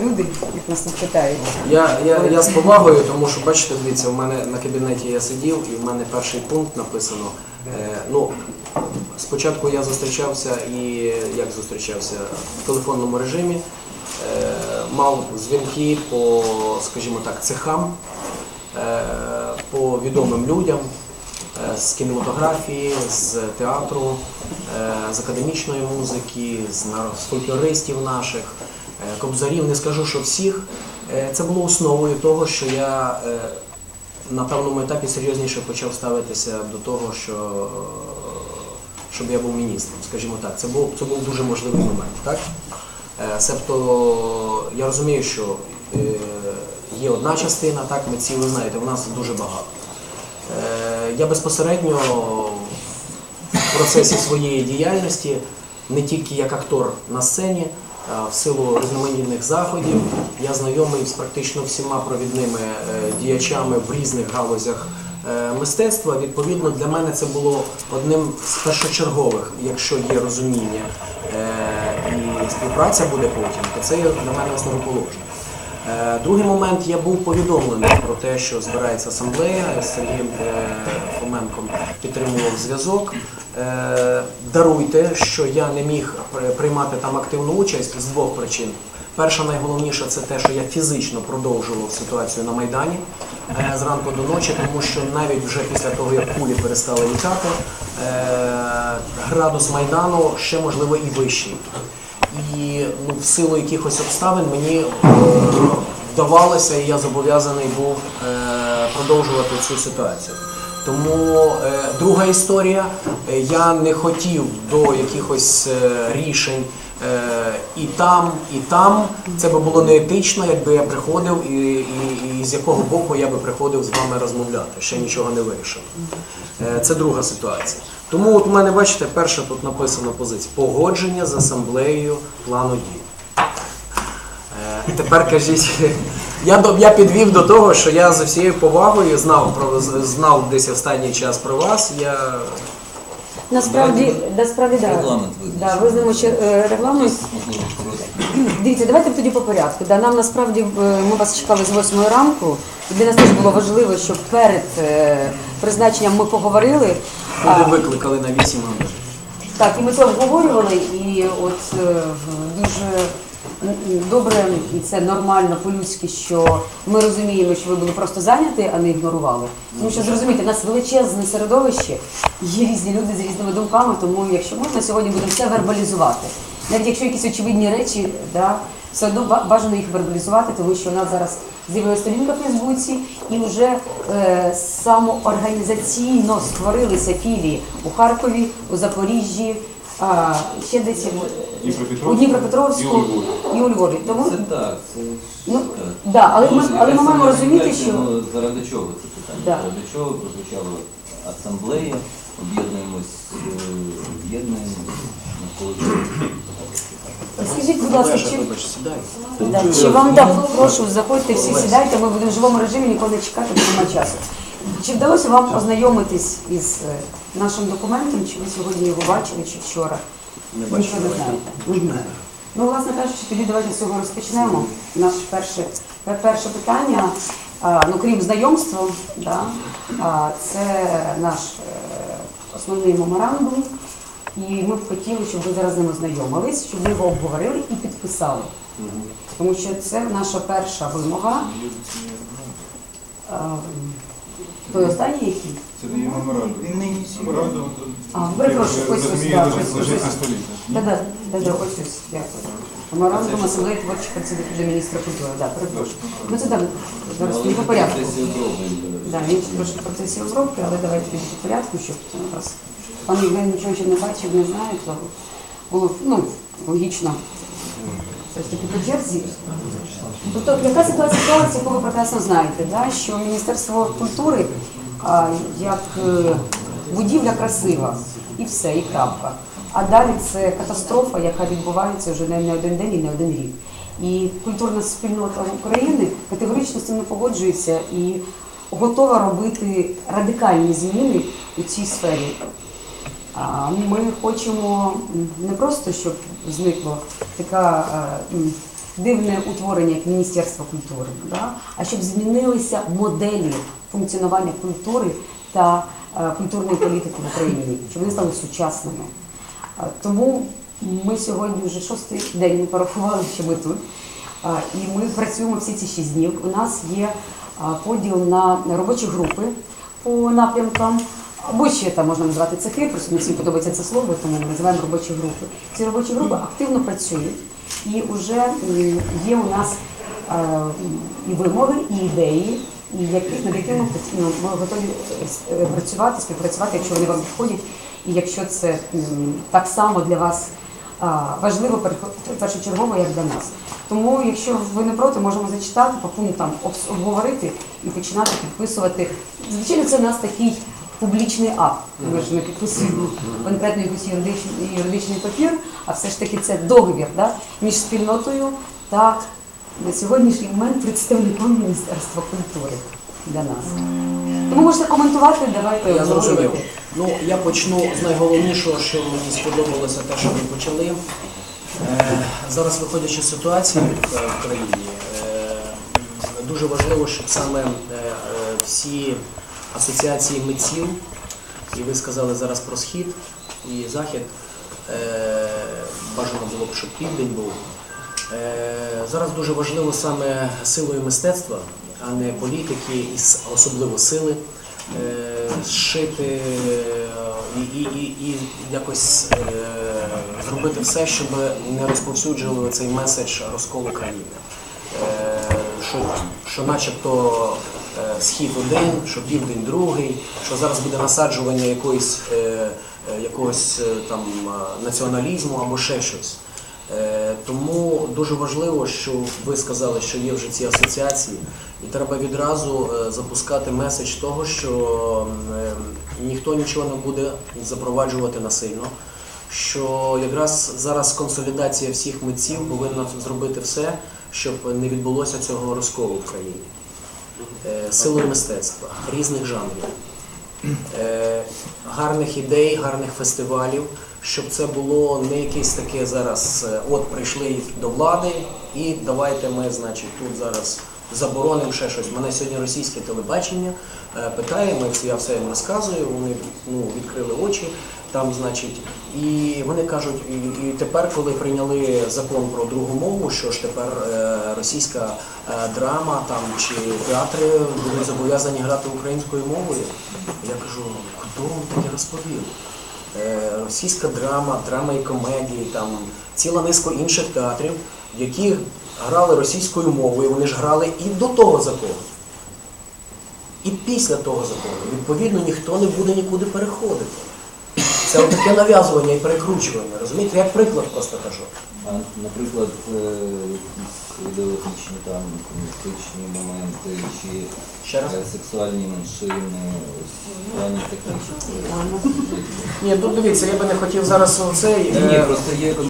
люди, як нас тут питають. Я, я, я з повагою, тому що бачите, дивіться, в мене на кабінеті я сидів, і в мене перший пункт написано. Е, ну, спочатку я зустрічався і як зустрічався в телефонному режимі, е, мав дзвінки по, скажімо так, цехам, е, по відомим людям е, з кінематографії, з театру, е, з академічної музики, з фольклористів наших, кобзарів. Не скажу, що всіх. Е, Це було основою того, що я е, на певному етапі серйозніше почав ставитися до того, що е, щоб я був міністром, скажімо так. Це був, це був дуже можливий момент. Так? Е, Себто я розумію, що е, є одна частина, так, митців, ви знаєте, в нас дуже багато. Е, Я безпосередньо в процесі своєї діяльності, не тільки як актор на сцені, в силу різноманітних заходів, я знайомий з практично всіма провідними е, діячами в різних галузях е, мистецтва. Відповідно, для мене це було одним з першочергових, якщо є розуміння е, і співпраця буде потім, то це для мене основоположне. Е, Другий момент я був повідомлений про те, що збирається асамблея з Сергієм е, Фоменком підтримував зв'язок. Е, Даруйте, що я не міг приймати там активну участь з двох причин. Перша найголовніша це те, що я фізично продовжував ситуацію на Майдані е, зранку до ночі, тому що навіть вже після того, як кулі перестали літати, е, градус Майдану ще можливо і вищий. І ну, в силу якихось обставин мені е, вдавалося, і я зобов'язаний був е, продовжувати цю ситуацію. Тому е, друга історія, я не хотів до якихось е, рішень е, і там, і там. Це би було неетично, якби я приходив, і, і, і з якого боку я би приходив з вами розмовляти. Ще нічого не вирішив. Е, Це друга ситуація. Тому от у мене, бачите, перша тут написана позиція. Погодження з асамблеєю плану дій. Е, тепер кажіть, я, я підвів до того, що я з усією повагою знав знав десь останній час про вас. Я Насправді, насправді да. Регламент. Да, визнаємо ще е, регламент. Можливо, коротко. Дивіться, давайте тоді по порядку. Да, нам насправді е, ми вас чекали з 8 ранку. І для нас теж було важливо, щоб перед е, призначенням ми поговорили. люди А, викликали на 8 годин. Так, і ми це обговорювали, і от е, дуже добре, і це нормально по-людськи, що ми розуміємо, що ви були просто зайняті, а не ігнорували. Тому що зрозумійте, у нас величезне середовище, є різні люди з різними думками, тому якщо можна, сьогодні будемо все вербалізувати. Навіть якщо якісь очевидні речі, да, все одно ба- бажано їх вербалізувати, тому що у нас зараз з'явилася сторінка в Фейсбуці і вже е, самоорганізаційно створилися філії у Харкові, у Запоріжжі, а, ще десь у Дніпропетровську і у Львові. і у Львові. Тому Це так, це Ну, так. да, але ми, але ми маємо розуміти, що ну, заради чого це питання? Да. Заради чого прозвучала асамблея, об'єднуємось, е, об'єднуємось навколо цього. скажіть, будь ласка, чи, да, чи вам да, прошу, заходьте, всі сідайте, ми будемо в живому режимі, нікого не чекати, бо немає часу. Чи вдалося вам ознайомитись із е, нашим документом, чи ви сьогодні його бачили, чи вчора? Не бачу. Нічого не знаєте. Мгм. Ну, власне кажучи, тоді давайте з цього розпочнемо. Наше перше, перше питання, а, ну крім знайомства, да, а, це наш е, основний меморандум. І ми б хотіли, щоб ви зараз з ним ознайомились, щоб ви його обговорили і підписали. Тому що це наша перша вимога. Той останній який? Це не є меморандум. Він нині Меморандум, А, перепрошую, ось ось, розуміє, ось, ось. на столі. Да, да, да, да, ось ось, дякую. Меморандум асамблеї творчих працівників до міністра культури. Да, перепрошую. Ну це так, зараз тоді по порядку. Да, він трошки в процесі розробки, але давайте тоді по порядку, щоб у нас пан Євген нічого ще не бачив, не знає, то було ну, логічно. Все ж таки по черзі. Тобто, яка ситуація склалася, яку ви прекрасно знаєте, да? що Міністерство культури як е, будівля красива, і все, і крапка. А далі це катастрофа, яка відбувається вже не один день і не один рік. І культурна спільнота України категорично з цим не погоджується і готова робити радикальні зміни у цій сфері. Ми хочемо не просто, щоб зникла така е, дивне утворення як Міністерство культури, да? а щоб змінилися моделі функціонування культури та е, культурної політики в Україні, щоб вони стали сучасними. А, Тому ми сьогодні вже шостий день порахували, що ми тут. А, І ми працюємо всі ці шість днів. У нас є поділ на робочі групи по напрямкам. Або ще там можна назвати цехи, просто не всім подобається це слово, тому ми називаємо робочі групи. Ці робочі групи активно працюють, і вже є у нас е, і вимоги, і ідеї, і які, над якими ми готові е, е, працювати, співпрацювати, якщо вони вам підходять, і якщо це так само для вас важливо першочергово, як для нас. Тому, якщо ви не проти, можемо зачитати по пунктам, обговорити і починати підписувати. Звичайно, це у нас такий публічний акт. Ми ж не підписуємо конкретно якийсь юридичний, юридичний папір, а все ж таки це договір да, між спільнотою та на сьогоднішній момент представником Міністерства культури для нас. Тому можете коментувати, давайте Я зрозумів. Ну, я почну з найголовнішого, що мені сподобалося те, що ви почали. Е, зараз, виходячи з ситуації е, в країні, е, дуже важливо, щоб саме е, всі асоціації митців, і ви сказали зараз про схід і захід, е, бажано було б, щоб південь був. Е, Зараз дуже важливо саме силою мистецтва, а не політики, і особливо сили, е, зшити і, і, і, і якось зробити все, щоб не розповсюджували цей меседж розколу країни. Що, що начебто схід один, що південь другий, що зараз буде насаджування якоїсь, е, е, якогось е, там націоналізму або ще щось. Тому дуже важливо, що ви сказали, що є вже ці асоціації, і треба відразу запускати меседж того, що ніхто нічого не буде запроваджувати насильно. Що якраз зараз консолідація всіх митців повинна зробити все, щоб не відбулося цього розколу в країні. Е, Силою мистецтва, різних жанрів е, гарних ідей, гарних фестивалів, щоб це було не якесь таке зараз, е, от прийшли до влади і давайте ми, значить, тут зараз заборонимо ще щось. Мене сьогодні російське телебачення питає, ми я все їм розказую, вони ну, відкрили очі. Там, значить, і вони кажуть, і, і тепер, коли прийняли закон про другу мову, що ж тепер е, російська е, драма там чи театри будуть зобов'язані грати українською мовою. Я кажу, хто вам таке розповів? Е, російська драма, драма і комедії, там ціла низка інших театрів, які грали російською мовою, вони ж грали і до того закону. І після того закону, відповідно, ніхто не буде нікуди переходити. Це таке нав'язування і перекручування. Розумієте, як приклад просто кажу. А, наприклад, е, якісь ідеологічні там комуністичні моменти чи Ще раз? е, сексуальні меншини, ось плані таких. е, Ні, тут дивіться, я би не хотів зараз оцей. Ні, ні, просто є